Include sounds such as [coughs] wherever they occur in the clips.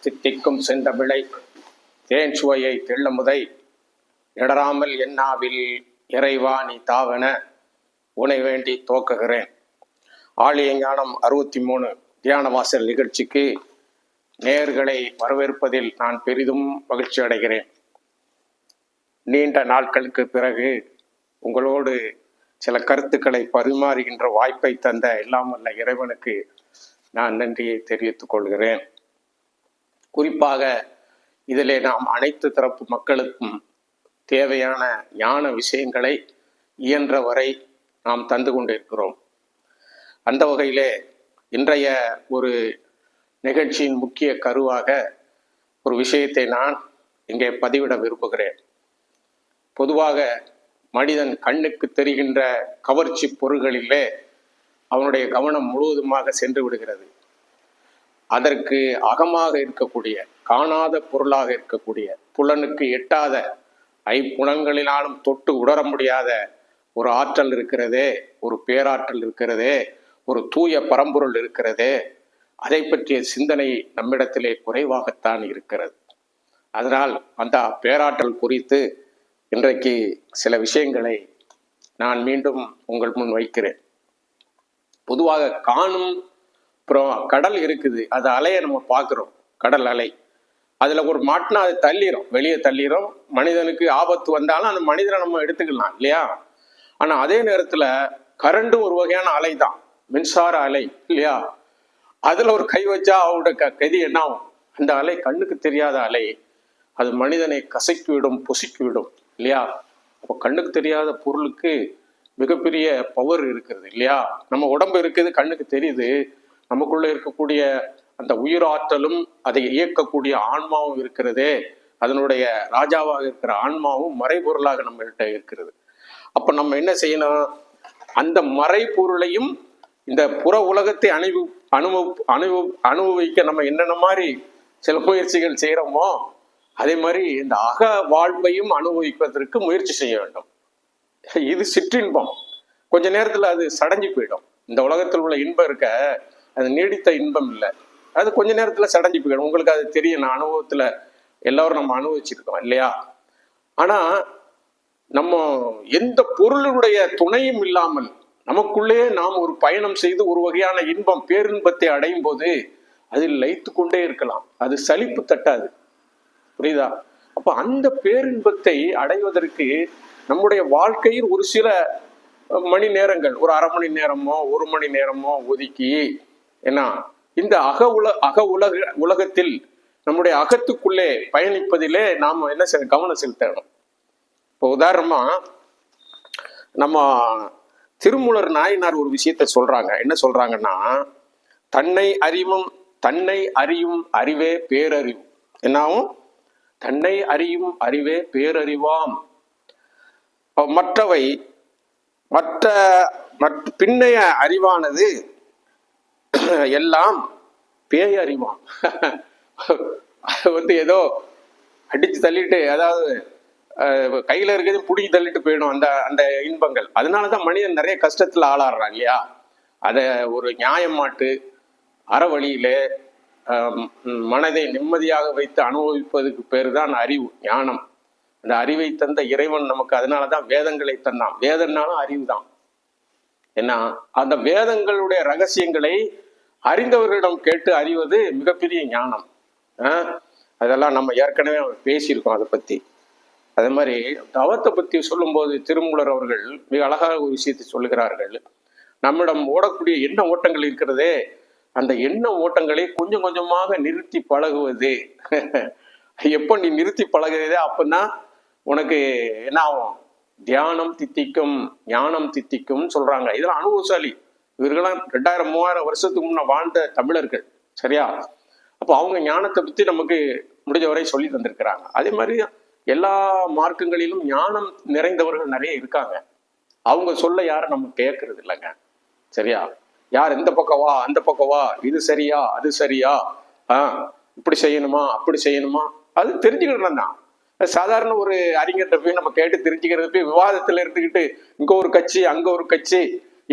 தித்திக்கும் செந்தமிழை தேன் சுவையை தெள்ளமுதை இடராமல் என்னாவில் இறைவா நீ தாவென உனை வேண்டி தோக்குகிறேன் ஆழிய ஞானம் அறுபத்தி மூணு தியான வாசல் நிகழ்ச்சிக்கு நேர்களை வரவேற்பதில் நான் பெரிதும் மகிழ்ச்சி அடைகிறேன். நீண்ட நாட்களுக்கு பிறகு உங்களோடு சில கருத்துக்களை பரிமாறுகின்ற வாய்ப்பை தந்த எல்லாம் வல்ல இறைவனுக்கு நான் நன்றியை தெரிவித்துக் கொள்கிறேன். குறிப்பாக இதிலே நாம் அனைத்து தரப்பு மக்களுக்கும் தேவையான ஞான விஷயங்களை இயன்ற வரை நாம் தந்து கொண்டிருக்கிறோம். அந்த வகையிலே இன்றைய ஒரு நிகழ்ச்சியின் முக்கிய கருவாக ஒரு விஷயத்தை நான் இங்கே பதிவிட விரும்புகிறேன். பொதுவாக மனிதன் கண்ணுக்கு தெரிகின்ற கவர்ச்சி பொருள்களிலே அவனுடைய கவனம் முழுவதுமாக சென்று விடுகிறது. அதற்கு அகமாக இருக்கக்கூடிய காணாத பொருளாக இருக்கக்கூடிய புலனுக்கு எட்டாத ஐப்புலன்களினாலும் தொட்டு உணர முடியாத ஒரு ஆற்றல் இருக்கிறதே ஒரு பேராற்றல் இருக்கிறதே ஒரு தூய பரம்பொருள் இருக்கிறதே அதை பற்றிய சிந்தனை நம்மிடத்திலே குறைவாகத்தான் இருக்கிறது. அதனால் அந்த பேராற்றல் குறித்து இன்றைக்கு சில விஷயங்களை நான் மீண்டும் உங்கள் முன் வைக்கிறேன். பொதுவாக காணும் அப்புறம் கடல் இருக்குது அது அலையை நம்ம பார்க்குறோம் கடல் அலை. அதில் ஒரு மாட்டினா அது தள்ளிடும் வெளியே தள்ளிடும் மனிதனுக்கு ஆபத்து வந்தாலும் அந்த மனிதனை நம்ம எடுத்துக்கலாம் இல்லையா? ஆனால் அதே நேரத்தில் கரண்டும் ஒரு வகையான அலை தான் மின்சார அலை இல்லையா? அதில் ஒரு கை வச்சா அவனோட க கதி என்ன ஆகும் அந்த அலை கண்ணுக்கு தெரியாத அலை. அது மனிதனை கசக்கி விடும் பொசுக்கி விடும் இல்லையா? அப்போ கண்ணுக்கு தெரியாத பொருளுக்கு மிகப்பெரிய பவர் இருக்கிறது இல்லையா? நம்ம உடம்பு இருக்குது கண்ணுக்கு தெரியுது. நமக்குள்ளே இருக்கக்கூடிய அந்த உயிராற்றலும் அதை இயக்கக்கூடிய ஆன்மாவும் இருக்கிறதே. அதனுடைய ராஜாவாக இருக்கிற ஆன்மாவும் மறைபொருளாக நம்மகிட்ட இருக்கிறது. அப்ப நம்ம என்ன செய்யணும்? அந்த மறைபொருளையும் இந்த புற உலகத்தை அனுபவி அனுபவ அனுபவ அனுபவிக்க நம்ம என்னென்ன மாதிரி சில முயற்சிகள் செய்கிறோமோ அதே மாதிரி இந்த அக வாழ்வையும் அனுபவிப்பதற்கு முயற்சி செய்ய வேண்டும். இது சிற்றின்பம். கொஞ்ச நேரத்தில் அது சடைஞ்சு போயிடும். இந்த உலகத்தில் உள்ள இன்பம் இருக்க அது நீடித்த இன்பம் இல்லை. அது கொஞ்ச நேரத்தில் சடைஞ்சு போயிடும். உங்களுக்கு அது தெரியும். நான் அனுபவத்தில் எல்லோரும் நம்ம அனுபவிச்சிருக்கோம் இல்லையா? ஆனால் நம்ம எந்த பொருளுடைய துணையும் இல்லாமல் நமக்குள்ளே நாம் ஒரு பயணம் செய்து ஒரு வகையான இன்பம் பேரின்பத்தை அடையும் போது அதில் லைத்து கொண்டே இருக்கலாம். அது சலிப்பு தட்டாது. புரியுதா? அப்ப அந்த பேரின்பத்தை அடைவதற்கு நம்முடைய வாழ்க்கையில் ஒரு சில மணி நேரங்கள் ஒரு அரை மணி நேரமோ ஒரு மணி நேரமோ ஒதுக்கி ஏன்னா இந்த அக உல அக உலக உலகத்தில் நம்முடைய அகத்துக்குள்ளே பயணிப்பதிலே நாம் என்ன செய்ய கவனம் செலுத்தணும். இப்போ உதாரணமா நம்ம திருமூலர் நாயனார் ஒரு விஷயத்த சொல்றாங்க. என்ன சொல்றாங்கன்னா தன்னை அறிவும் தன்னை அறியும் அறிவே பேரறிவு. என்னாவும்? தன்னை அறியும் அறிவே பேரறிவாம். மற்றவை மற்ற மற்ற பின்னைய அறிவானது எல்லாம் பேய் அறிவான் அது வந்து ஏதோ அடிச்சு தள்ளிட்டு அதாவது கையில் கையில இருக்கிறது பிடிச்சி தள்ளிட்டு போயிடும் அந்த அந்த இன்பங்கள். அதனாலதான் மனிதன் நிறைய கஷ்டத்துல ஆளாடுறான் இல்லையா? அதை ஒரு நியாயமாட்டு மாட்டு அறவழியில் மனதை நிம்மதியாக வைத்து அனுபவிப்பதுக்கு பேர் தான் அறிவு ஞானம். அந்த அறிவை தந்த இறைவன் நமக்கு அதனால தான் வேதங்களை தந்தான். வேதம்னாலும் அறிவு தான் ஏன்னா அந்த வேதங்களுடைய ரகசியங்களை அறிந்தவர்களிடம் கேட்டு அறிவது மிகப்பெரிய ஞானம். அதெல்லாம் நம்ம ஏற்கனவே பேசியிருக்கோம் அதை பற்றி அதே மாதிரி தவத்தை பற்றி சொல்லும்போது திருமூலர் அவர்கள் மிக அழகாக ஒரு விஷயத்தை சொல்லுகிறார்கள். நம்மிடம் ஓடக்கூடிய எண்ண ஓட்டங்கள் இருக்கிறதே அந்த எண்ண ஓட்டங்களை கொஞ்சம் கொஞ்சமாக நிறுத்தி பழகுவது. [laughs] எப்போ நீ நிறுத்தி பழகுறதே அப்பதான் உனக்கு என்ன ஆகும்? தியானம் தித்திக்கும் ஞானம் தித்திக்கும்னு சொல்றாங்க. இதெல்லாம் அனுபவசாலி இவர்களாம் ரெண்டாயிரம் மூவாயிரம் வருஷத்துக்கு முன்ன வாழ்ந்த தமிழர்கள் சரியா? அப்போ அவங்க ஞானத்தை பற்றி நமக்கு முடிஞ்சவரை சொல்லி தந்திருக்கிறாங்க. அதே மாதிரி எல்லா மார்க்கங்களிலும் ஞானம் நிறைந்தவர்கள் நிறைய இருக்காங்க. அவங்க சொல்ல யாரும் நம்ம கேட்கறது இல்லைங்க. சரியா? யார் இந்த பக்கம் வா அந்த பக்கம் வா இது சரியா அது சரியா? ஆ இப்படி செய்யணுமா அப்படி செய்யணுமா? அது தெரிஞ்சுக்கிட்டு தான் சாதாரண ஒரு அறிஞர்கிட்ட போய் நம்ம கேட்டு தெரிஞ்சுக்கிறது போய் விவாதத்தில் இருந்துக்கிட்டு இங்கே ஒரு கட்சி அங்கே ஒரு கட்சி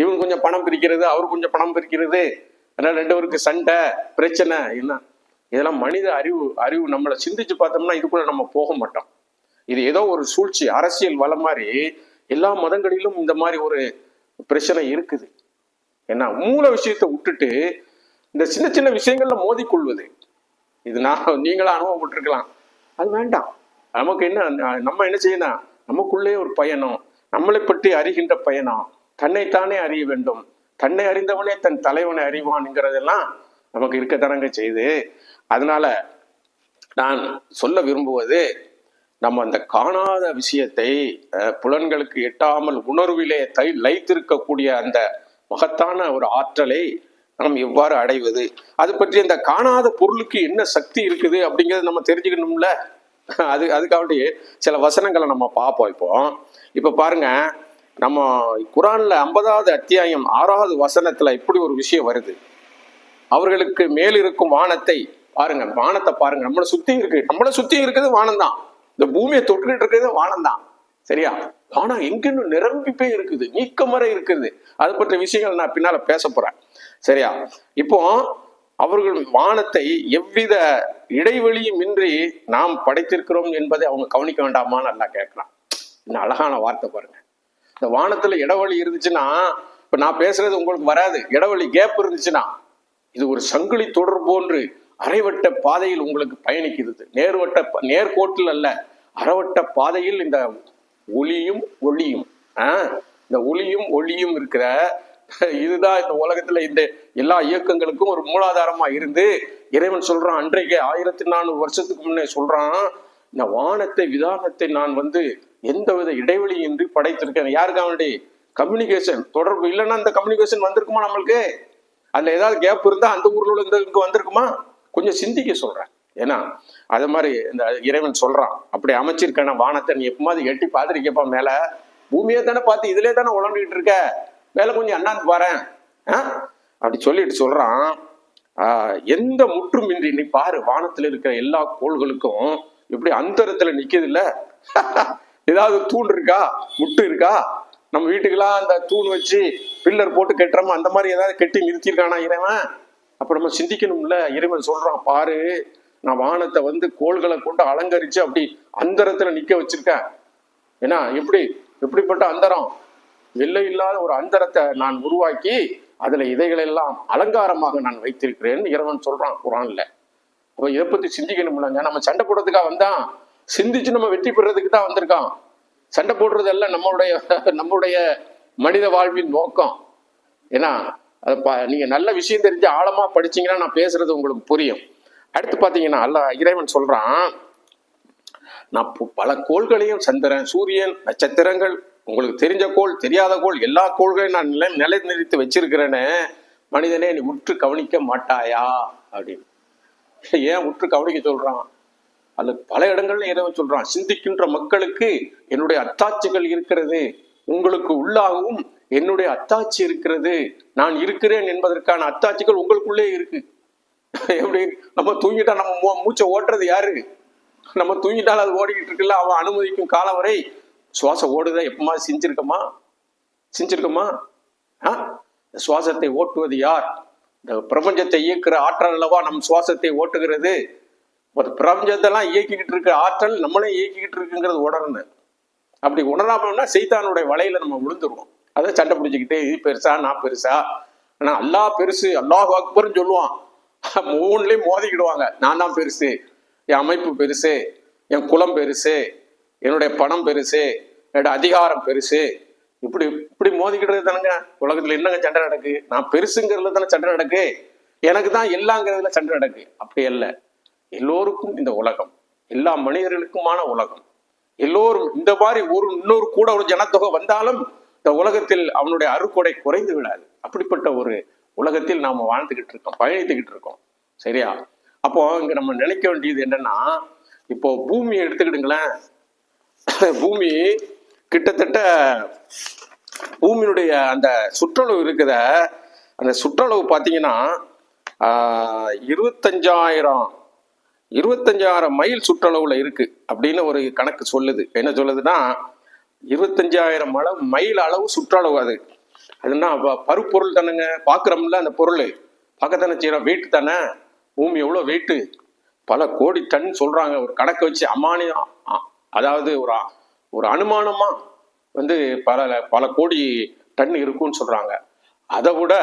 இவன் கொஞ்சம் பணம் பிரிக்கிறது அவர் கொஞ்சம் பணம் பிரிக்கிறது அதனால் ரெண்டு பேருக்கு சண்டை பிரச்சனை என்ன? இதெல்லாம் மனித அறிவு அறிவு நம்மளை சிந்திச்சு பார்த்தோம்னா இதுக்குள்ள நம்ம போக மாட்டோம். இது ஏதோ ஒரு சூழ்ச்சி அரசியல் வளம் மாதிரி எல்லா மதங்களிலும் இந்த மாதிரி ஒரு பிரச்சனை இருக்குது. ஏன்னா மூல விஷயத்தை விட்டுட்டு இந்த சின்ன சின்ன விஷயங்கள்ல மோதிக்கொள்வது இது நான் நீங்களும் அனுபவப்பட்டிருக்கலாம். அது வேண்டாம். நமக்கு என்ன நம்ம என்ன செய்யணும்? நமக்குள்ளே ஒரு பயணம். நம்மளை பற்றி அறிகின்ற பயணம். தன்னைத்தானே அறிய வேண்டும். தன்னை அறிந்தவனே தன் தலைவனை அறிவான்ங்கிறதெல்லாம் நமக்கு இருக்க தரங்க செய்து அதனால நான் சொல்ல விரும்புவது நம்ம அந்த காணாத விஷயத்தை புலன்களுக்கு எட்டாமல் உணர்விலே தை லைத்திருக்கக்கூடிய அந்த மகத்தான ஒரு ஆற்றலை நாம் எவ்வாறு அடைவது? அது பற்றி அந்த காணாத பொருளுக்கு என்ன சக்தி இருக்குது அப்படிங்கிறத நம்ம தெரிஞ்சுக்கணும்ல? அது அதுக்காண்டி சில வசனங்களை நம்ம பார்ப்போம் இப்போ. இப்போ பாருங்க நம்ம குரான்ல ஐம்பதாவது அத்தியாயம் ஆறாவது வசனத்துல இப்படி ஒரு விஷயம் வருது. அவர்களுக்கு மேல் இருக்கும் வானத்தை பாருங்க வானத்தை பாருங்க. நம்மளை சுத்தி இருக்கு. நம்மளை சுத்தி இருக்கிறது வானம் தான் இந்த பூமியை தொட்டுக்கிட்டு இருக்கிறது வானம் தான் சரியா? ஆனா எங்கன்னு நிரம்பி போய் இருக்குது. நீக்கமறை இருக்குது. அது பற்றிய விஷயங்கள் நான் பின்னால பேச போறேன். சரியா? இப்போ அவர்கள் வானத்தை எவ்வித இடைவெளியும் இன்றி நாம் படைத்திருக்கிறோம் என்பதை அவங்க கவனிக்க வேண்டாமா நல்லா கேட்கலாம். இன்னும் அழகான வார்த்தை பாருங்க. இந்த வானத்துல இடைவெளி இருந்துச்சுன்னா இப்ப நான் பேசுறது உங்களுக்கு வராது. இடைவெளி கேப் இருந்துச்சுன்னா இது ஒரு சங்கிலி தொடர் போன்று அரைவட்ட பாதையில் உங்களுக்கு பயணிக்கிறது. நேர்வட்ட நேர்கோட்டில் அல்ல அரைவட்ட பாதையில் இந்த ஒளியும் ஒளியும் ஆ, இந்த ஒளியும் ஒளியும் இருக்கிற இதுதான் இந்த உலகத்துல இந்த எல்லா இயக்கங்களுக்கும் ஒரு மூலாதாரமா இருந்து இறைவன் சொல்றான் அன்றைக்கு ஆயிரத்தி நானூறு வருஷத்துக்கு முன்னே சொல்றான் இந்த வானத்தை விதானத்தை நான் வந்து எந்தவித இடைவெளியின்றி படைத்திருக்கேன். யாருக்கு அவனுடைய கம்யூனிகேஷன் தொடர்பு இல்லைன்னா அந்த கம்யூனிகேஷன் வந்திருக்குமா நம்மளுக்கு? அதுல ஏதாவது கேப் இருந்தா அந்த ஊர்ல உள்ள இந்த இங்க வந்திருக்குமா? கொஞ்சம் சிந்திக்க சொல்றேன். ஏன்னா அது மாதிரி இந்த இறைவன் சொல்றான். அப்படி அமைச்சிருக்கேன் வானத்தை நீ எப்பமாவது எட்டி பார்த்துருக்கப்பா மேல. பூமியை தானே பார்த்து இதுலேயே தானே உழந்துட்டு இருக்க? வேலை கொஞ்சம் அண்ணாந்து பாறேன் அப்படி சொல்லிட்டு சொல்றான். ஆஹ், எந்த முற்றுமின்றி நீ பாரு வானத்துல இருக்கிற எல்லா கோள்களுக்கும் எப்படி அந்தரத்துல நிக்குது இல்ல [laughs] ஏதாவது தூண் இருக்கா? முட்டு இருக்கா? நம்ம வீட்டுக்கெல்லாம் அந்த தூண் வச்சு பில்லர் போட்டு கட்டுறோமா அந்த மாதிரி ஏதாவது கட்டி நிறுத்தியிருக்கானா இறைவன்? அப்ப நம்ம சிந்திக்கணும்ல இறைவன் சொல்றான் பாரு நான் வானத்தை வந்து கோள்களை கொண்டு அலங்கரிச்சு அப்படி அந்தரத்துல நிக்க வச்சிருக்கேன். ஏன்னா எப்படி? எப்படிப்பட்ட அந்தரம்? எல்லை இல்லாத ஒரு அந்தரத்தை நான் உருவாக்கி அதுல இதைகளெல்லாம் அலங்காரமாக நான் வைத்திருக்கிறேன். இறைவன் சொல்றான் குரான்ல. அப்ப இதை பத்தி சிந்திக்கணும்லங்க நம்ம சண்டை போடுறதுக்காக வந்தான். சிந்திச்சு நம்ம வெற்றி பெறதுக்கு தான் வந்திருக்கான். சண்டை போடுறது எல்லாம் நம்மளுடைய நம்மளுடைய மனித வாழ்வின் நோக்கம். ஏன்னா அதை ப நீங்க நல்ல விஷயம் தெரிஞ்சு ஆழமா படிச்சீங்கன்னா நான் பேசுறது உங்களுக்கு புரியும். அடுத்து பாத்தீங்கன்னா அல்ல இறைவன் சொல்றான் நான் பல கோள்களையும் சந்திரன் சூரியன் நட்சத்திரங்கள் உங்களுக்கு தெரிஞ்ச கோள் தெரியாத கோள் எல்லா கோள்களையும் நான் நிலை நிலை நிறுத்தி வச்சிருக்கிறேன்னு மனிதனே நீ உற்று கவனிக்க மாட்டாயா? அப்படின்னு. ஏன் உற்று கவனிக்க சொல்றான்? அது பல இடங்கள்ல இறைவன் சொல்றான் சிந்திக்கின்ற மக்களுக்கு என்னுடைய அத்தாட்சிகள் இருக்கிறது. உங்களுக்கு உள்ளாகவும் என்னுடைய அத்தாட்சி இருக்கிறது. நான் இருக்கிறேன் என்பதற்கான அத்தாட்சிகள் உங்களுக்குள்ளே இருக்கு. எப்படி? நம்ம தூங்கிட்டா நம்ம மூ- மூச்சை ஓட்டுறது யாரு? நம்ம தூங்கிட்டால் அது ஓடிக்கிட்டு இருக்குல்ல அவன் அனுமதிக்கும் காலம் வரை சுவாசம் ஓடுதா எப்பமா செஞ்சிருக்கமா? செஞ்சிருக்கமா? ஆ? சுவாசத்தை ஓட்டுவது யார்? இந்த பிரபஞ்சத்தை இயக்குற ஆற்றல் அல்லவா நம் சுவாசத்தை ஓட்டுகிறது? ஒரு பிரபஞ்சத்தெல்லாம் இயக்கிக்கிட்டு இருக்க ஆற்றல் நம்மளே இயக்கிக்கிட்டு இருக்குங்கிறது உணரணும் அப்படி உணராமன்னா சைத்தானுடைய வலையில நம்ம விழுந்துருவோம். அதை சண்டை பிடிச்சிக்கிட்டு இது பெருசா நான் பெருசா? ஆனா அல்லாஹ் பெருசு அல்லாஹ் அக்பர்னு சொல்லுவான். மூணுலேயும் மோதிக்கிடுவாங்க. நான் தான் பெருசு. என் அமைப்பு பெருசு. என் குலம் பெருசு. என்னுடைய பணம் பெருசு என்னோட அதிகாரம் பெருசு. இப்படி இப்படி மோதிக்கிட்டு தானுங்க. உலகத்துல என்னங்க சண்டை நடக்கு? நான் பெருசுங்கிறதுல தானே சண்டை நடக்கு? எனக்கு தான் எல்லாங்கிறதுல சண்டை நடக்கு. அப்படி அல்ல. எல்லோருக்கும் இந்த உலகம் எல்லா மனிதர்களுக்குமான உலகம். எல்லோரும் இந்த மாதிரி ஒரு இன்னொரு கூட ஒரு ஜனத்தொகை வந்தாலும் இந்த உலகத்தில் அவனுடைய அறுக்கொடை குறைந்து விடாது. அப்படிப்பட்ட ஒரு உலகத்தில் நாம வாழ்ந்துகிட்டு இருக்கோம் பயணித்துக்கிட்டு இருக்கோம். சரியா? அப்போ இங்க நம்ம நினைக்க வேண்டியது என்னன்னா இப்போ பூமியை எடுத்துக்கிடுங்களேன். [coughs] பூமி கிட்டத்தட்ட பூமியினுடைய அந்த சுற்றளவு இருக்குத. அந்த சுற்றளவு பார்த்தீங்கன்னா இருபத்தஞ்சாயிரம் இருபத்தஞ்சாயிரம் மைல் சுற்றளவுல இருக்கு அப்படின்னு ஒரு கணக்கு சொல்லுது. என்ன சொல்லுதுன்னா இருபத்தஞ்சாயிரம் அளவு மைல் அளவு சுற்றளவு அது. அதுனா பருப்பொருள் தானேங்க. பார்க்குறோம்ல அந்த பொருள். பார்க்கத்தானே செய்கிறோம் வெயிட் தானே. பூமி எவ்வளோ வெயிட்டு பல கோடி டன் சொல்கிறாங்க ஒரு கணக்கு வச்சு அமானியம் அதாவது ஒரு ஒரு அனுமானமா வந்து பல பல கோடி டன் இருக்கும்னு சொல்றாங்க. அதை விட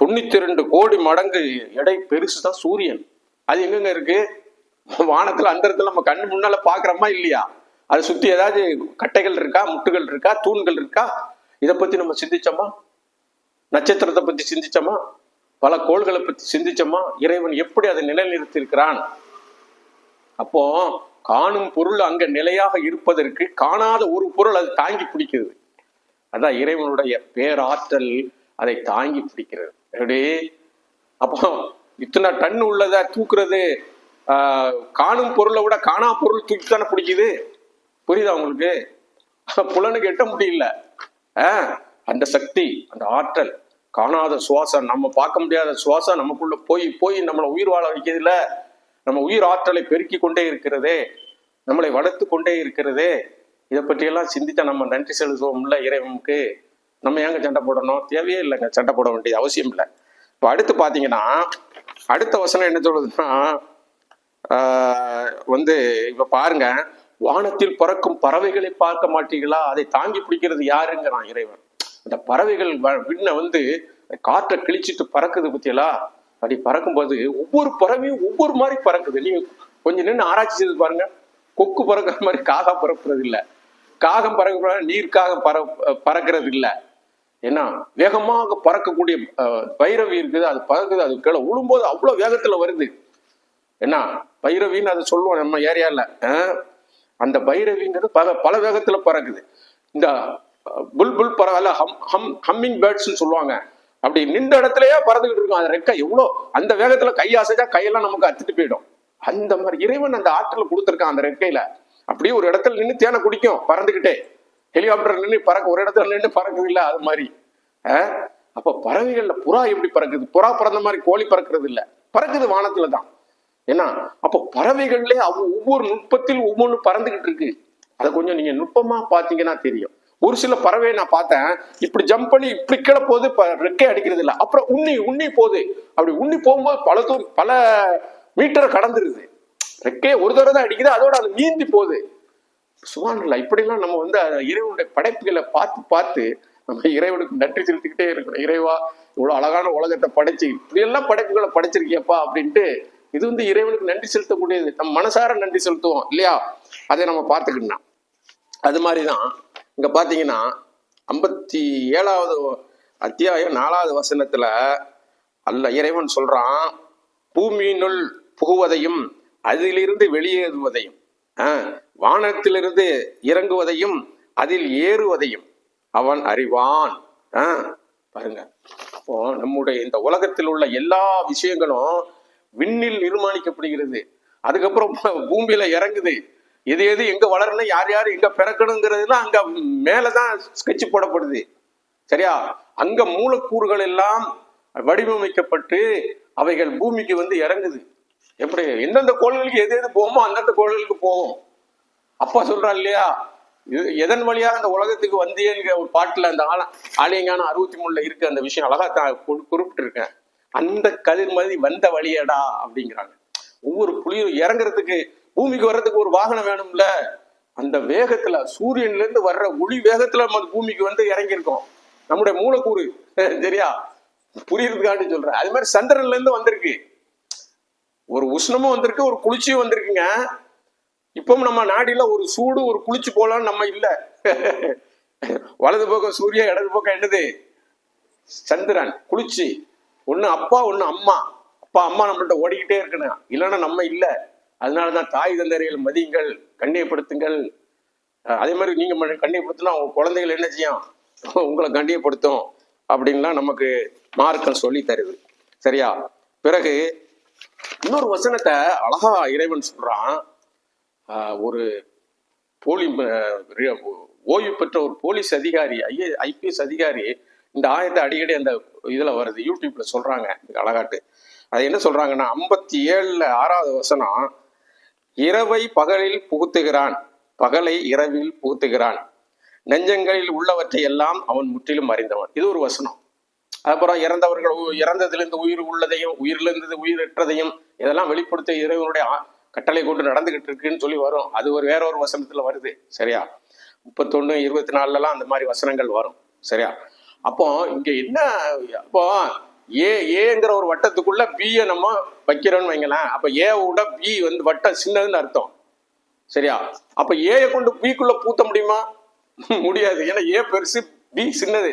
தொண்ணூத்தி ரெண்டு கோடி மடங்கு எடை பெருசு தான் சூரியன். அது எங்கெங்க இருக்கு? வானத்துல அந்த இடத்துல நம்ம கண்ணு முன்னால பாக்குறோமா இல்லையா? அதை சுத்தி ஏதாவது கட்டைகள் இருக்கா? முட்டுகள் இருக்கா? தூண்கள் இருக்கா? இதை பத்தி நம்ம சிந்திச்சோமா? நட்சத்திரத்தை பத்தி சிந்திச்சோமா? பல கோள்களை பத்தி சிந்திச்சோமா? இறைவன் எப்படி அதை நிலைநிறுத்தியிருக்கிறான்? அப்போ காணும் பொருள் அங்க நிலையாக இருப்பதற்கு காணாத ஒரு பொருள் அது தாங்கி பிடிக்கிறது. அதான் இறைவனுடைய பேராற்றல் அதை தாங்கி பிடிக்கிறது. எப்படி அப்போ இத்தனை டன் உள்ளதை தூக்குறது காணும் பொருளை விட காணா பொருள் தூக்கி தானே பிடிக்குது? புரியுதா உங்களுக்கு? புலனுக்கு எட்ட முடியல அந்த சக்தி அந்த ஆற்றல் காணாத சுவாசம் நம்ம பார்க்க முடியாத சுவாசம் நமக்குள்ள போய் போய் நம்மளை உயிர் வாழ வைக்கிறதுல நம்ம உயிர் ஆற்றலை பெருக்கி கொண்டே இருக்கிறதே நம்மளை வளர்த்து கொண்டே இருக்கிறதே இதை பற்றியெல்லாம் சிந்தித்தா நம்ம நன்றி செலுத்துவோம்ல இறைவனுக்கு. நம்ம ஏங்க சண்டை போடணும்? தேவையே இல்லைங்க சண்டை போட வேண்டியது அவசியம் இல்லை. இப்போ அடுத்து பார்த்தீங்கன்னா அடுத்த வசனம் என்ன சொல்லுதுன்னா ஆஹ், வந்து இப்ப பாருங்க வானத்தில் பறக்கும் பறவைகளை பார்க்க மாட்டீங்களா அதை தாங்கி பிடிக்கிறது யாருங்கிறான் இறைவன். அந்த பறவைகள் வ- விண்ணை வந்து காற்றை கிழிச்சிட்டு பறக்குது பத்தியலா? அப்படி பறக்கும்போது ஒவ்வொரு பறவையும் ஒவ்வொரு மாதிரி பறக்குது. நீங்க கொஞ்சம் நின்று ஆராய்ச்சி செய்து பாருங்க. கொக்கு பறக்கிற மாதிரி காகம் பறக்கிறது இல்லை காகம் பறக்கிற காகம் பற பறக்கிறது இல்லை ஏன்னா வேகமாக பறக்கக்கூடிய பைரவி இருக்குது அது பறக்குது அது கீழே விழும்போது அவ்வளோ வேகத்தில் வருது. என்ன பைரவின்னு அதை சொல்லுவோம் நம்ம ஏரியாவில் அந்த பைரவிங்கிறது பல பல வேகத்தில் பறக்குது. இந்த புல் புல் பறவை ஹம் ஹம் ஹம்மிங் பேர்ட்ஸ்னு சொல்லுவாங்க. அப்படி நின்ற இடத்துலயே பறந்துகிட்டு இருக்கும். அந்த ரெக்கை எவ்வளோ? அந்த வேகத்துல கை அசைச்சா கையெல்லாம் நமக்கு அத்துட்டு போயிடும். அந்த மாதிரி இறைவன் அந்த ஆற்றல் கொடுத்துருக்கான் அந்த ரெக்கையில. அப்படியே ஒரு இடத்துல நின்று தேனை குடிக்கும் பறந்துகிட்டே. ஹெலிகாப்டர் நின்று பறக்க ஒரு இடத்துல நின்று பறக்குது இல்லை அது மாதிரி. அப்ப பறவைகள்ல புறா எப்படி பறக்குது? புறா பறந்த மாதிரி கோழி பறக்கிறது இல்ல. பறக்குது வானத்துல தான். ஏன்னா அப்போ பறவைகள்லயே அவ் ஒவ்வொரு நுட்பத்தில் ஒவ்வொன்று பறந்துகிட்டு இருக்கு. அதை கொஞ்சம் நீங்க நுட்பமா பாத்தீங்கன்னா தெரியும். ஒரு சில பறவையை நான் பார்த்தேன். இப்படி ஜம்ப் பண்ணி இப்படி கீழே போகுது ப- ரெக்கை அடிக்கிறது இல்லை. அப்புறம் உண்ணி உண்ணி போகுது. அப்படி உண்ணி போகும்போது பல தூரம் பல மீட்டரை கடந்துருது. ரெக்கையை ஒரு தடவை தான் அடிக்குது அதோட அது நீந்தி போகுது. சுமாரில்ல இப்படிலாம் நம்ம வந்து இறைவனுடைய படைப்புகளை பார்த்து பார்த்து நம்ம இறைவனுக்கு நன்றி செலுத்திக்கிட்டே இருக்கணும் இறைவா இவ்வளோ அழகான உலகத்தை படைச்சு இப்படியெல்லாம் படைப்புகளை படைச்சிருக்கியப்பா அப்படின்ட்டு இது வந்து இறைவனுக்கு நன்றி செலுத்தக்கூடியது. நம்ம மனசார நன்றி செலுத்துவோம் இல்லையா? அதை நம்ம பார்த்துக்கணும் அது மாதிரி தான் இங்க பாத்தீங்கன்னா ஐம்பத்தி ஏழாவது அத்தியாயம் நாலாவது வசனத்துல அல்ல இறைவன் சொல்றான் பூமியினுள் புகுவதையும் அதிலிருந்து வெளியேறுவதையும் வானத்திலிருந்து இறங்குவதையும் அதில் ஏறுவதையும் அவன் அறிவான். ஆஹ், பாருங்க. இப்போ நம்முடைய இந்த உலகத்தில் உள்ள எல்லா விஷயங்களும் விண்ணில் நிர்மாணிக்கப்படுகிறது. அதுக்கப்புறம் பூமியில இறங்குது. எது எது எங்க வளரணும் யார் யார் எங்க பிறக்கணுங்கிறதுலாம் அங்க மேலதான் ஸ்கெட்ச் போடப்படுது. சரியா? அங்க மூலக்கூறுகள் எல்லாம் வடிவமைக்கப்பட்டு அவைகள் பூமிக்கு வந்து இறங்குது. எப்படி? எந்தெந்த கோள்களுக்கு எது எது போகுமோ அந்தந்த கோள்களுக்கு போகும். அப்பா சொல்றான் இல்லையா? எதன் வழியா அந்த உலகத்துக்கு வந்தியங்கிற ஒரு பாட்டுல அந்த ஆள ஆலயங்கான அறுபத்தி மூணுல இருக்கு அந்த விஷயம் அழகா தான் குறிப்பிட்டிருக்கேன். அந்த கதிர் மாதிரி வந்த வழியடா அப்படிங்கிறாங்க. ஒவ்வொரு புலியும் இறங்குறதுக்கு பூமிக்கு வர்றதுக்கு ஒரு வாகனம் வேணும்ல? அந்த வேகத்துல சூரியன்ல இருந்து வர்ற ஒளி வேகத்துல நம்ம பூமிக்கு வந்து இறங்கியிருக்கோம். நம்முடைய மூலக்கூறு சரியா? புரியுறதுக்காண்டி சொல்றேன். அது மாதிரி சந்திரன்ல இருந்து வந்திருக்கு. ஒரு உஷ்ணமும் வந்திருக்கு ஒரு குளிர்ச்சியும் வந்திருக்குங்க. இப்போ நம்ம நாடில ஒரு சூடு ஒரு குளிச்சு போலான்னு நம்ம இல்ல. வலது பக்கம் சூரியன் இடது பக்கம் என்னது? சந்திரன் குளிர்ச்சி. ஒண்ணு அப்பா ஒண்ணு அம்மா. அப்பா அம்மா நம்மள்ட்ட ஓடிக்கிட்டே இருக்கணும். இல்லைன்னா நம்ம இல்லை. அதனால தான் தாய் தந்தரையில் மதியுங்கள் கண்ணியப்படுத்துங்கள் அதே மாதிரி நீங்கள் கண்ணியப்படுத்தினா உங்கள் குழந்தைகள் என்ன செய்யும்? [laughs] உங்களை கண்ணியப்படுத்தும் அப்படின்லாம் நமக்கு மார்க்கம் சொல்லி தருது. சரியா? பிறகு இன்னொரு வசனத்தை அழகா இறைவன் சொல்றான். ஒரு போலி ஓய்வு பெற்ற ஒரு போலீஸ் அதிகாரி ஐஏ ஐபிஎஸ் அதிகாரி இந்த ஆயத்தை அடிக்கடி அந்த இதுல வருது யூடியூப்ல சொல்றாங்க இந்த அழகாட்டு. அது என்ன சொல்றாங்கன்னா ஐம்பத்தி ஏழுல ஆறாவது வசனம் இரவை பகலில் புகுத்துகிறான். பகலை இரவில் புகுத்துகிறான். நெஞ்சங்களில் உள்ளவற்றை எல்லாம் அவன் முற்றிலும் அறிந்தவன். இது ஒரு வசனம். அப்புறம் இறந்தவர்கள் உ- இறந்ததிலிருந்து உயிர் உள்ளதையும் உயிரிலிருந்து உயிரற்றதையும் இதெல்லாம் வெளிப்படுத்த இறைவனுடைய கட்டளை கொண்டு நடந்துகிட்டு இருக்குன்னு சொல்லி வரும். அது ஒரு வேற ஒரு வசனத்துல வருது. சரியா? முப்பத்தொன்னு இருபத்தி நாலுலலாம் அந்த மாதிரி வசனங்கள் வரும். சரியா? அப்போ இங்க என்ன அப்போ ஏ ஏங்கிற ஒரு வட்டத்துக்குள்ள பியை நம்ம வைக்கிறோம்னு வைங்களேன். அப்ப ஏ விட பி வந்து வட்டம் சின்னதுன்னு அர்த்தம். சரியா? அப்ப ஏயை கொண்டு பிக்குள்ள பூத்த முடியுமா? முடியாது. ஏன்னா ஏ பெருசு பி சின்னது.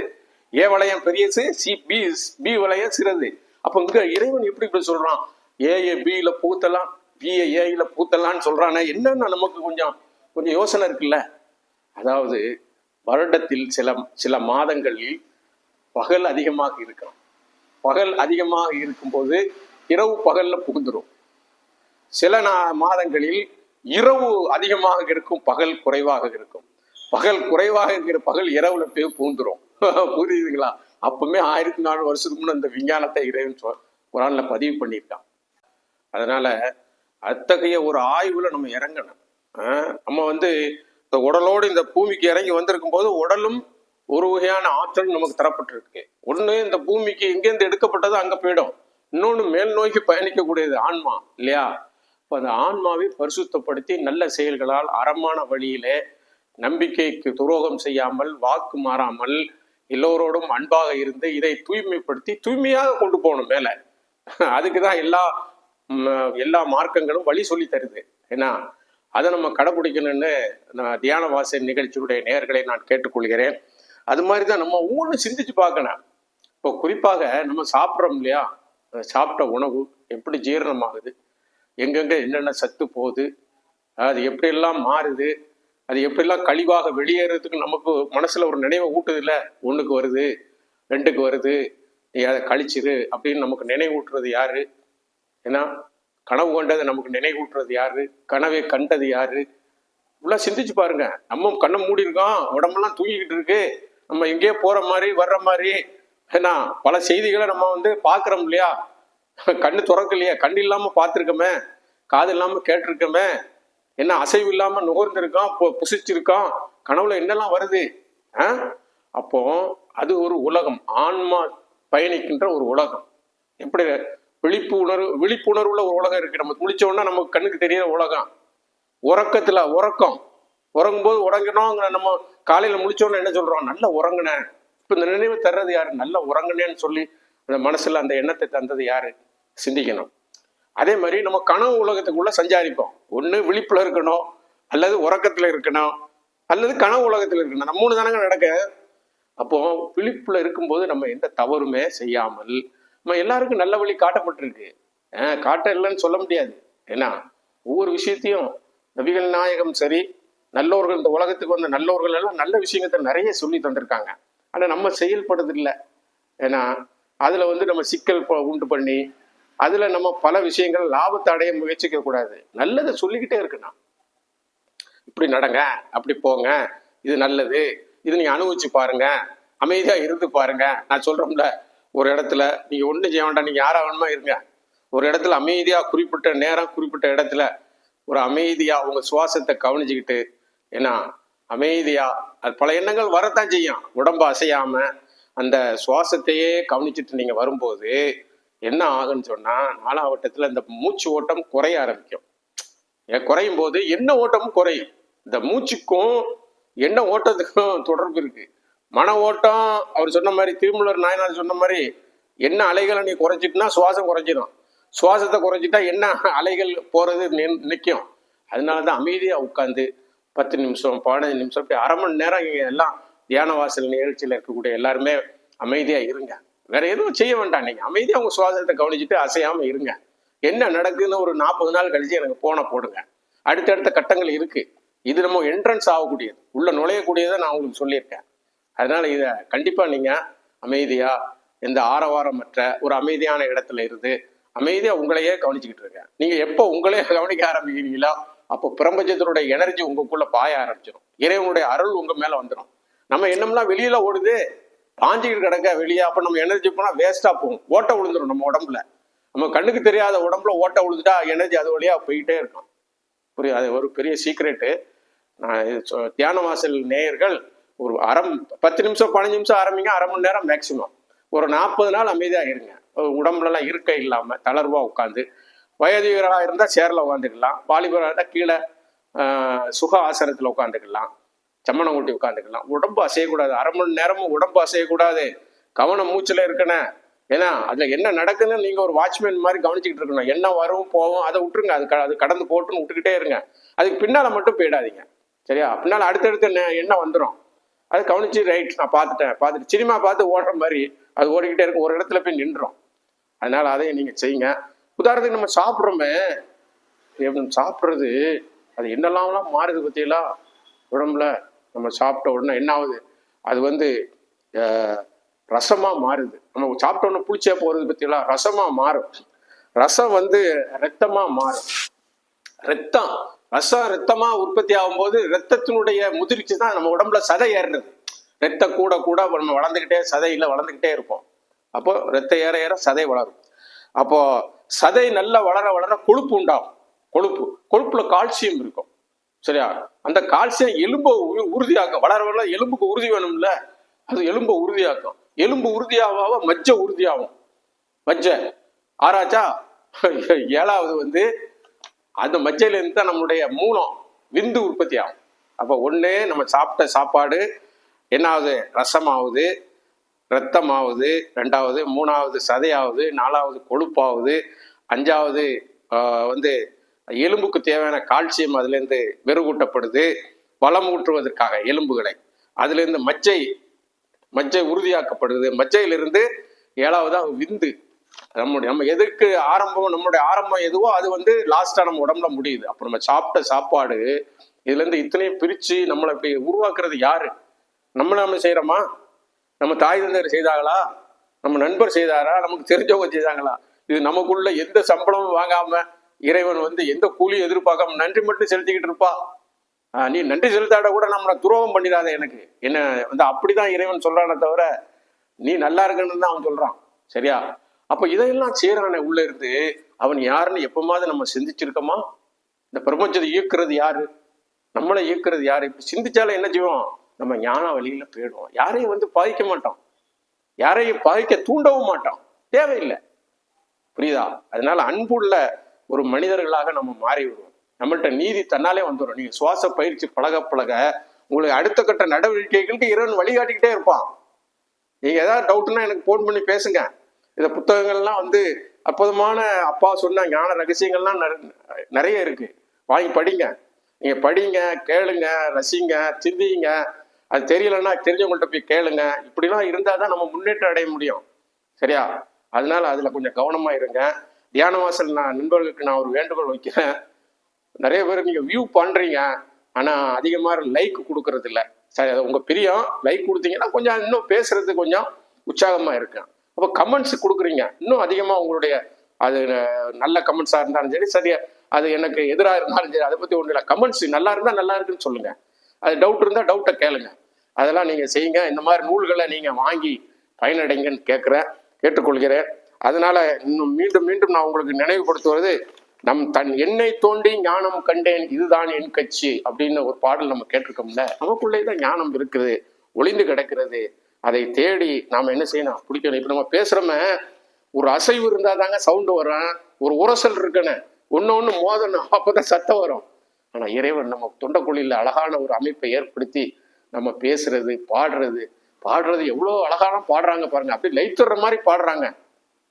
ஏ வளையம் பெரியசு சி பி பி வளையம் சிறது அப்ப இங்க இறைவன் எப்படி இப்படி சொல்றான்? ஏஏ பியில பூத்தலாம் பிஏ ஏயில பூத்தலாம்னு சொல்றானே. என்னன்னா நமக்கு கொஞ்சம் கொஞ்சம் யோசனை இருக்குல்ல? அதாவது வருடத்தில் சில சில மாதங்களில் பகல் அதிகமாக இருக்கிறோம் பகல் அதிகமாக இருக்கும்போது இரவு பகல்ல புகுந்துரும். சில நா- மாதங்களில் இரவு அதிகமாக இருக்கும் பகல் குறைவாக இருக்கும். பகல் குறைவாக இருக்கிற பகல் இரவுல போய் புகுந்துடும் [laughs] புரியுதுங்களா? அப்பவுமே ஆயிரத்தி நாலு வருஷத்துக்கு முன்ன இந்த விஞ்ஞானத்தை இறைவன் சொ- குரான்ல பதிவு பண்ணியிருக்கான். அதனால அத்தகைய ஒரு ஆய்வுல நம்ம இறங்கணும். ஆஹ் நம்ம வந்து இந்த உடலோடு இந்த பூமிக்கு இறங்கி வந்திருக்கும் போது உடலும் ஒரு வகையான ஆற்றல் நமக்கு தரப்பட்டிருக்கு. ஒன்று இந்த பூமிக்கு எங்கேருந்து எடுக்கப்பட்டது அங்க போயிடும். இன்னொன்று மேல் நோக்கி பயணிக்கக்கூடியது ஆன்மா இல்லையா? இப்போ அந்த ஆன்மாவை பரிசுத்தப்படுத்தி நல்ல செயல்களால் அறமான வழியிலே நம்பிக்கைக்கு துரோகம் செய்யாமல் வாக்கு மாறாமல் எல்லோரோடும் அன்பாக இருந்து இதை தூய்மைப்படுத்தி தூய்மையாக கொண்டு போகணும் மேலே. அதுக்கு தான் எல்லா எல்லா மார்க்கங்களும் வழி சொல்லி தருது. ஏன்னா அதை நம்ம கடைபிடிக்கணும்னு நான் தியான வாச நிகழ்ச்சியுடைய நேர்களை நான் கேட்டுக்கொள்கிறேன். அது மாதிரி தான் நம்ம ஒவ்வொன்றும் சிந்திச்சு பார்க்கணும். இப்போ குறிப்பாக நம்ம சாப்பிட்றோம் இல்லையா? சாப்பிட்ட உணவு எப்படி ஜீரணமாகுது? எங்கெங்கே என்னென்ன சத்து போகுது? அது எப்படியெல்லாம் மாறுது? அது எப்படிலாம் கழிவாக வெளியேறதுக்கு நமக்கு மனசில் ஒரு நினைவை ஊட்டுதுல்ல? ஒன்றுக்கு வருது ரெண்டுக்கு வருது நீ அதை கழிச்சிரு அப்படின்னு நமக்கு நினைவூட்டுறது யாரு? ஏன்னா கனவு கொண்டதை நமக்கு நினைவூட்டுறது யாரு? கனவை கண்டது யாரு? இப்படிலாம் சிந்திச்சு பாருங்க. நம்ம கண்ணை மூடி இருக்கோம் உடம்பெல்லாம் தூங்கிக்கிட்டு இருக்கு. நம்ம எங்கேயோ போகிற மாதிரி வர்ற மாதிரி ஏன்னா பல செய்திகளை நம்ம வந்து பார்க்குறோம் இல்லையா? கண்ணு திறக்கலையா கண்ணு இல்லாமல் பார்த்துருக்கோமே காது இல்லாமல் கேட்டிருக்கோமே என்ன அசைவு இல்லாமல் நுகர்ந்திருக்கோம் பு- புசிச்சிருக்கோம் கனவுல என்னெல்லாம் வருது? ஆ? அப்போ அது ஒரு உலகம் ஆன்மா பயணிக்கின்ற ஒரு உலகம். எப்படி? விழிப்பு உணர்வு விழிப்புணர்வுள்ள ஒரு உலகம் இருக்கு. நம்ம முடிச்ச உடனே நமக்கு கண்ணுக்கு தெரியாத உலகம். உறக்கத்துல உறக்கம். உறங்கும்போது உறங்கணும் நம்ம காலையில் முழிச்ச உடனே என்ன சொல்கிறோம் நல்ல உறங்கினேன். இப்போ இந்த நினைவு தர்றது யார்? நல்ல உறங்குனேன்னு சொல்லி அந்த மனசில் அந்த எண்ணத்தை தந்தது யார்? சிந்திக்கணும். அதே மாதிரி நம்ம கனவு உலகத்துக்குள்ளே சஞ்சாரிப்போம். ஒன்று விழிப்புல இருக்கணும் அல்லது உறக்கத்தில் இருக்கணும் அல்லது கனவு உலகத்தில் இருக்கணும். நம்ம மூணு தானங்க நடக்க. அப்போ விழிப்புல இருக்கும்போது நம்ம எந்த தவறுமே செய்யாமல் நம்ம எல்லாருக்கும் நல்ல வழி காட்டப்பட்டிருக்கு. காட்ட இல்லைன்னு சொல்ல முடியாது. ஏன்னா ஒவ்வொரு விஷயத்தையும் நபிகள் நாயகம் சரி நல்லோர்கள் இந்த உலகத்துக்கு வந்த நல்லோர்கள் எல்லாம் நல்ல விஷயத்தை நிறைய சொல்லி தந்திருக்காங்க. ஆனா நம்ம செயல்படுறதில்லை ஏன்னா அதுல வந்து நம்ம சிக்கல் உண்டு பண்ணி அதுல நம்ம பல விஷயங்கள் லாபத்தை அடைய முயற்சிக்க கூடாது. நல்லதை சொல்லிக்கிட்டே இருக்கணும். இப்படி நடங்க அப்படி போங்க இது நல்லது இது நீங்க அனுபவிச்சு பாருங்க அமைதியா இருந்து பாருங்க. நான் சொல்றோம்ல ஒரு இடத்துல நீங்க ஒண்ணு செய்ய வேண்டாம் நீங்க யாரா வேணுமா இருங்க. ஒரு இடத்துல அமைதியா குறிப்பிட்ட நேரம் குறிப்பிட்ட இடத்துல ஒரு அமைதியா உங்க சுவாசத்தை கவனிச்சுக்கிட்டு ஏன்னா அமைதியா அது பல எண்ணங்கள் வரத்தான் செய்யும். உடம்பு அசையாம அந்த சுவாசத்தையே கவனிச்சுட்டு நீங்க வரும்போது என்ன ஆகுன்னு சொன்னா நாலாம் வட்டத்துல இந்த மூச்சு ஓட்டம் குறைய ஆரம்பிக்கும். ஏன் குறையும் போது என்ன ஓட்டமும் குறையும். இந்த மூச்சுக்கும் என்ன ஓட்டத்துக்கும் [laughs] தொடர்பு இருக்கு. மன ஓட்டம் அவர் சொன்ன மாதிரி திருமூலர் நாயனார் சொன்ன மாதிரி என்ன அலைகளை நீ குறைச்சிட்டுனா சுவாசம் குறைஞ்சிடும் சுவாசத்தை குறைச்சிட்டா என்ன அலைகள் போறது நின்- நிக்கும். அதனால தான் அமைதியா உட்காந்து பத்து நிமிஷம் பதினஞ்சு நிமிஷம் இப்படி அரை மணி நேரம் இங்கே எல்லாம் தியான வாசல் நிகழ்ச்சியில் இருக்கக்கூடிய எல்லாருமே அமைதியாக இருங்க. வேற எதுவும் செய்ய வேண்டாம். நீங்கள் அமைதியாக உங்கள் சுவாசத்தை கவனிச்சுட்டு அசையாமல் இருங்க. என்ன நடக்குதுன்னு ஒரு நாற்பது நாள் கழிச்சு எனக்கு போன போடுங்க. அடுத்தடுத்த கட்டங்கள் இருக்குது இது நம்ம என்ட்ரன்ஸ் ஆகக்கூடியது. உள்ளே நுழையக்கூடியதை நான் உங்களுக்கு சொல்லியிருக்கேன். அதனால் இதை கண்டிப்பாக நீங்கள் அமைதியாக எந்த ஆரவாரமற்ற ஒரு அமைதியான இடத்துல இருந்து அமைதியாக உங்களையே கவனிச்சுக்கிட்டு இருக்கேன் நீங்கள் எப்போ உங்களையே கவனிக்க ஆரம்பிக்கிறீங்களோ அப்போ பிரபஞ்சத்தினுடைய எனர்ஜி உங்களுக்குள்ள பாய ஆரம்பிச்சிடும் இறைவனுடைய அருள் உங்க மேல வந்துடும் நம்ம எண்ணம்லாம் வெளியில ஓடுது. பாஞ்சிக்கிட்டு கிடக்க வெளியே அப்ப நம்ம எனர்ஜி போனா வேஸ்டா போகும். ஓட்ட விழுந்துடும் நம்ம உடம்புல. நம்ம கண்ணுக்கு தெரியாத உடம்புல ஓட்ட விழுந்துட்டா எனர்ஜி அது வழியா போயிட்டே இருக்கும். புரியுது? அது ஒரு பெரிய சீக்ரெட்டு நான் தியான வாசல் நேயர்கள் ஒரு அரை பத்து நிமிஷம் பதினஞ்சு நிமிஷம் ஆரம்பிங்க அரை மணி நேரம் மேக்சிமம் ஒரு நாற்பது நாள் அமைதியாக இருங்க. உடம்புலலாம் இருக்கை இல்லாமல் தளர்வாக உட்காந்து வயதிகராக இருந்தால் சேரில் உட்காந்துக்கலாம் வாலிபராக இருந்தால் கீழே சுக ஆசனத்தில் உட்காந்துக்கலாம் சம்மணம் கூட்டி உட்காந்துக்கலாம் உடம்பு அசையக்கூடாது. அரை மணி நேரமும் உடம்பு அசையக்கூடாது. கவனம் மூச்சில் இருக்கணும். ஏன்னா அதில் என்ன நடக்குதுன்னு நீங்கள் ஒரு வாட்ச்மேன் மாதிரி கவனிச்சுக்கிட்டு இருக்கணும். என்ன வரும் போகும் அதை விட்டுருங்க. அது க- அது கடந்து போட்டுன்னு விட்டுக்கிட்டே இருங்க. அதுக்கு பின்னால் மட்டும் போயிடாதீங்க. சரியா? பின்னால் அடுத்தடுத்து என்ன என்ன வந்துடும் அது கவனிச்சு ரைட் நான் பார்த்துட்டேன். பார்த்துட்டு சினிமா பார்த்து ஓடுற மாதிரி அது ஓடிக்கிட்டே இருக்கும். ஒரு இடத்துல போய் நின்றோம் அதனால் அதையும் நீங்கள் செய்யுங்க. உதாரணத்துக்கு நம்ம சாப்பிட்றோமே. எப்படி சாப்பிட்றது அது என்னெல்லாம்லாம் மாறுது பற்றியெல்லாம் உடம்புல நம்ம சாப்பிட்ட உடனே என்ன ஆகுது? அது வந்து ரசமாக ரசமா மாறுது. நம்ம சாப்பிட்ட உடனே புளிச்சே போகிறது பற்றியெல்லாம் ரசமா மாறும். ரசம் வந்து ரத்தமா மாறும். ரத்தம் ரசம் ரத்தமா உற்பத்தி ஆகும்போது ரத்தத்தினுடைய முதிர்ச்சி தான் நம்ம உடம்புல சதை ஏறுறது. ரத்தம் கூட கூட நம்ம வளர்ந்துக்கிட்டே சதையில் வளர்ந்துக்கிட்டே இருப்போம். அப்போ ரத்தம் ஏற ஏற சதை வளரும். அப்போ சதை நல்லா வளர வளர கொழுப்பு உண்டாகும். கொழுப்பு. கொழுப்புல கால்சியம் இருக்கும். சரியா? அந்த கால்சியம் எலும்பை உறுதியாக்கும் வளர வளர எலும்புக்கு உறுதி வேணும்ல? அது எலும்பை உறுதியாக்கும். எலும்பு உறுதியாக மஜ்ஜை உறுதியாகும். மஜ்ஜை. ஆராய்ச்சா? [laughs] ஏழாவது வந்து அந்த மஜ்ஜையிலேருந்து தான் நம்மளுடைய மூலம் விந்து உற்பத்தி ஆகும். அப்போ ஒன்று நம்ம சாப்பிட்ட சாப்பாடு என்ன ஆகுது ரசமாகுது ரத்தமாகுது ரெண்டாவது மூணாவது சதையாவது நாலாவது கொழுப்பாகுது அஞ்சாவது ஆஹ், வந்து எலும்புக்கு தேவையான கால்சியம் அதுலேருந்து மெருகூட்டப்படுது ஊற்றுவதற்காக எலும்புகளை. அதுலேருந்து மச்சை மச்சை உறுதியாக்கப்படுது. மச்சையிலிருந்து ஏழாவதாக விந்து. நம்முடைய நம்ம எதுக்கு ஆரம்பம் நம்மளுடைய ஆரம்பம் எதுவோ அது வந்து லாஸ்டா நம்ம உடம்புல முடியுது. அப்போ நம்ம சாப்பிட்ட சாப்பாடு இதுல இருந்து இத்தனையும் பிரித்து நம்மளை இப்படி உருவாக்குறது யாரு? நம்மள நம்ம செய்கிறோமா நம்ம தாய் தந்தையர் செய்தாங்களா நம்ம நண்பர் செய்தாரா? நமக்கு தெரிஞ்சவங்க செய்தாங்களா? இது நமக்குள்ள எந்த சம்பளமும் வாங்காம இறைவன் வந்து எந்த கூலியும் எதிர்பார்க்காம நன்றி மட்டும் செலுத்திக்கிட்டு இருப்பா. நீ நன்றி செலுத்தாட கூட நம்மளை துரோகம் பண்ணிடாத எனக்கு. என்ன வந்து அப்படிதான் இறைவன் சொல்றானே தவிர நீ நல்லா இருக்கணும்னு தான் அவன் சொல்றான். சரியா? அப்ப இதையெல்லாம் செய்யறானே உள்ள இருந்து அவன் யாருன்னு எப்பமாவது நம்ம சிந்திச்சிருக்கோமா? இந்த பிரபஞ்சத்தை இயக்குறது யாரு? நம்மளை இயக்குறது யாரு? இப்ப சிந்திச்சாலே என்ன செய்வோம் நம்ம ஞான வழியில போயிடுவோம். யாரையும் வந்து பாதிக்க மாட்டோம். யாரையும் பாதிக்க தூண்டவும் மாட்டோம். தேவையில்லை. புரியுதா? அதனால அன்புள்ள ஒரு மனிதர்களாக நம்ம மாறி விடுவோம் நீதி தன்னாலே வந்துடும் நீங்க சுவாச பயிற்சி பழக பழக உங்களுக்கு அடுத்த கட்ட நடவடிக்கைகளுக்கு இறைவன் வழிகாட்டிக்கிட்டே இருப்பான். நீங்க ஏதாவது டவுட்னா எனக்கு ஃபோன் பண்ணி பேசுங்க. இந்த புத்தகங்கள்லாம் வந்து அற்புதமான அப்பா சொன்ன ஞான ரகசியங்கள்லாம் நிறைய இருக்கு. வாங்கி படிங்க. நீங்க படிங்க கேளுங்க ரசிங்க சிந்திங்க. அது தெரியலன்னா தெரிஞ்சவங்கள்ட்ட போய் கேளுங்க. இப்படிலாம் இருந்தால் தான் நம்ம முன்னேற்றம் அடைய முடியும். சரியா? அதனால அதில் கொஞ்சம் கவனமாக இருங்க. தியான வாசல் நான் நண்பர்களுக்கு நான் ஒரு வேண்டுகோள் வைக்கிறேன். நிறைய பேர் நீங்கள் வியூ பண்ணுறீங்க ஆனால் அதிகமாக லைக் கொடுக்கறது இல்லை. சரி அது உங்கள் பிரியம். லைக் கொடுத்தீங்கன்னா கொஞ்சம் இன்னும் பேசுறது கொஞ்சம் உற்சாகமாக இருக்கும் அப்போ கமெண்ட்ஸ் கொடுக்குறீங்க. இன்னும் அதிகமாக உங்களுடைய அது நல்ல கமெண்ட்ஸாக இருந்தாலும் சரி சரியா அது எனக்கு எதிராக இருந்தாலும் சரி அதை பற்றி ஒன்றும் இல்லை. கமெண்ட்ஸ் நல்லா இருந்தால் நல்லா இருக்குன்னு சொல்லுங்கள் அது டவுட் இருந்தால் டவுட்டை கேளுங்க. அதெல்லாம் நீங்கள் செய்யுங்க. இந்த மாதிரி நூல்களை நீங்கள் வாங்கி பயனடைங்கன்னு கேட்குறேன் கேட்டுக்கொள்கிறேன். அதனால் இன்னும் மீண்டும் மீண்டும் நான் உங்களுக்கு நினைவுபடுத்துவது நம் தன் என்னை தோண்டி ஞானம் கண்டேன் இதுதான் என் கட்சி அப்படின்னு ஒரு பாடல் நம்ம கேட்டிருக்கோம்ல. நமக்குள்ளே தான் ஞானம் இருக்குது ஒளிந்து கிடக்கிறது. அதை தேடி நாம் என்ன செய்யணும்? பிடிக்கணும். இப்போ நம்ம பேசுகிறோம ஒரு அசைவு இருந்தால் தாங்க சவுண்டு வரும். ஒரு உரசல் இருக்கணும் ஒன்று ஒன்று மோதணும். அப்பதான் சத்தம் வரும். ஆனால் இறைவன் நம்ம தொண்டக்குழியில் அழகான ஒரு அமைப்பை ஏற்படுத்தி நம்ம பேசுறது பாடுறது. பாடுறது எவ்வளோ அழகான பாடுறாங்க பாருங்க. அப்படியே லைத்துற மாதிரி பாடுறாங்க.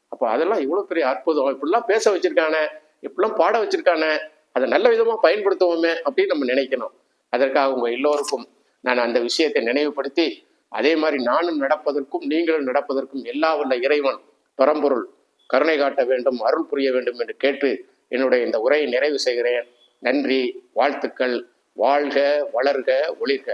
அப்போ அதெல்லாம் இவ்வளோ பெரிய அற்புதம். இப்படிலாம் பேச வச்சிருக்கானே. இப்படிலாம் பாட வச்சிருக்கானே. அதை நல்ல விதமாக பயன்படுத்துவோமே அப்படின்னு நம்ம நினைக்கணும். அதற்காக உங்கள் எல்லோருக்கும் நான் அந்த விஷயத்தை நினைவுபடுத்தி அதே மாதிரி நானும் நடப்பதற்கும் நீங்களும் நடப்பதற்கும் எல்லா உள்ள இறைவன் பரம்பொருள் கருணை காட்ட வேண்டும் அருள் புரிய வேண்டும் என்று கேட்டு என்னுடைய இந்த உரையை நிறைவு செய்கிறேன். நன்றி வாழ்த்துக்கள். வாழ்க வளர்க ஒளிர்க.